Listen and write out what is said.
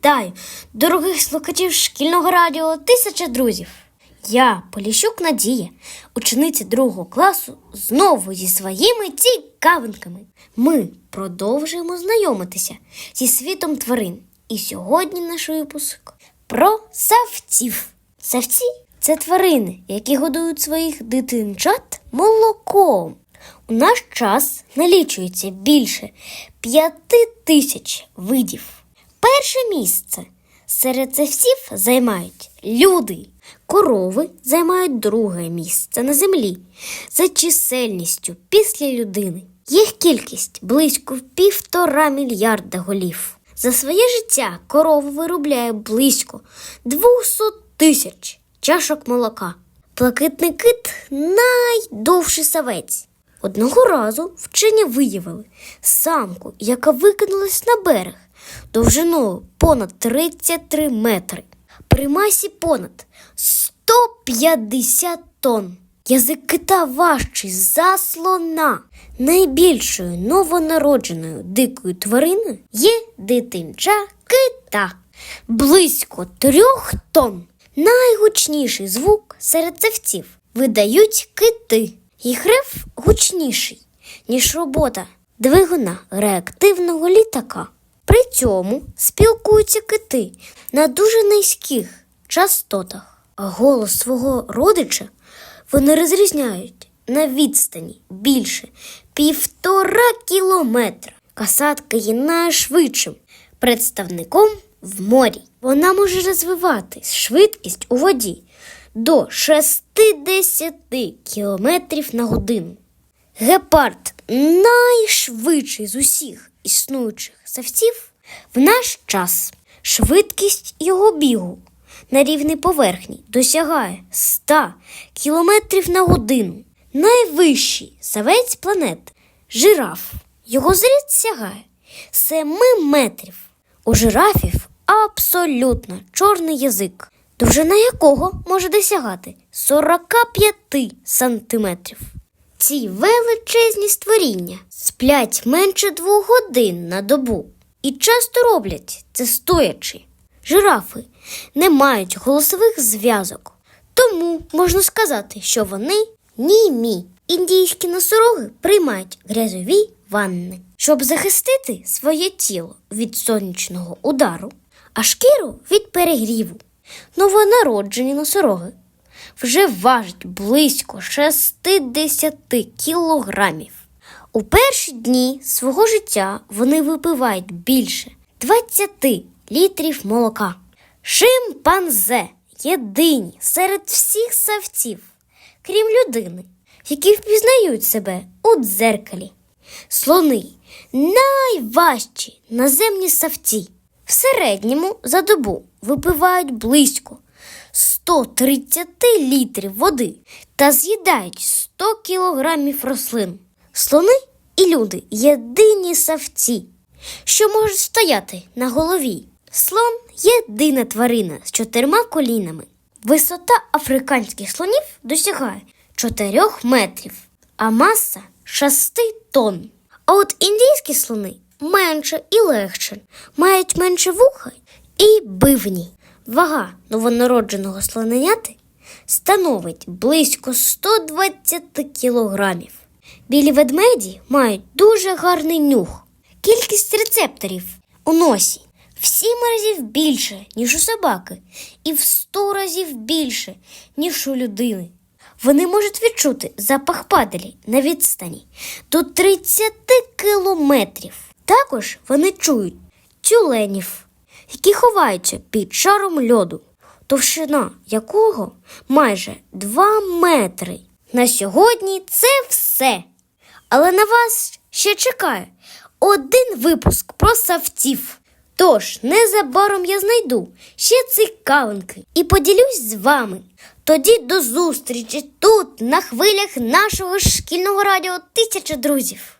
Вітаю, дорогих слухачів шкільного радіо Тисяча друзів. Я, Поліщук Надія, учениця другого класу, знову зі своїми цікавинками. Ми продовжуємо знайомитися зі світом тварин. І сьогодні наш випуск про савців. Савці це тварини, які годують своїх дитинчат молоком. У наш час налічується більше п'яти тисяч видів. Перше місце серед савців займають люди. Корови займають друге місце на землі за чисельністю після людини. Їх кількість близько півтора мільярда голів. За своє життя корова виробляє близько 200 тисяч чашок молока. Блакитний кит найдовший савець. Одного разу вчені виявили самку, яка викинулась на берег довжиною понад 33 метри, при масі понад 150 тонн. Язик кита важчий за слона. Найбільшою новонародженою дикою твариною є дитинча кита близько трьох тонн. Найгучніший звук серед цевців видають кити. Їх рев гучніший, ніж робота двигуна реактивного літака. При цьому спілкуються кити на дуже низьких частотах, а голос свого родича вони розрізняють на відстані більше півтора кілометра. Касатка є найшвидшим представником в морі. Вона може розвивати швидкість у воді до 60 км на годину. Гепард найшвидший з усіх існуючих савців в наш час. Швидкість його бігу на рівній поверхні досягає 100 км на годину. Найвищий савець планет жираф. Його зріст сягає 7 метрів. У жирафів абсолютно чорний язик, довжина якого може досягати 45 сантиметрів. Ці величезні створіння сплять менше двох годин на добу і часто роблять це стоячи. Жирафи не мають голосових зв'язок, тому можна сказати, що вони німі. Індійські носороги приймають грязові ванни, щоб захистити своє тіло від сонячного удару, а шкіру від перегріву. Новонароджені носороги вже важать близько 60 кілограмів. У перші дні свого життя вони випивають більше 20 літрів молока. Шимпанзе єдині серед всіх савців, крім людини, які впізнають себе у дзеркалі. Слони найважчі наземні савці. В середньому за добу випивають близько 130 літрів води та з'їдають 100 кілограмів рослин. Слони і люди єдині савці, що можуть стояти на голові. Слон єдина тварина з чотирма колінами. Висота африканських слонів досягає 4 метрів, а маса 6 тонн. А от індійські слони менше і легше, мають менше вуха і бивні. Вага новонародженого слоненяти становить близько 120 кілограмів. Білі ведмеді мають дуже гарний нюх. Кількість рецепторів у носі в сім разів більше, ніж у собаки, і в сто разів більше, ніж у людини. Вони можуть відчути запах паделі на відстані до 30 кілометрів. Також вони чують тюленів, які ховаються під шаром льоду, товщина якого майже 2 метри. На сьогодні це все. Але на вас ще чекає один випуск про савців. Тож незабаром я знайду ще цікавинки і поділюсь з вами. Тоді до зустрічі тут, на хвилях нашого шкільного радіо Тисяча друзів.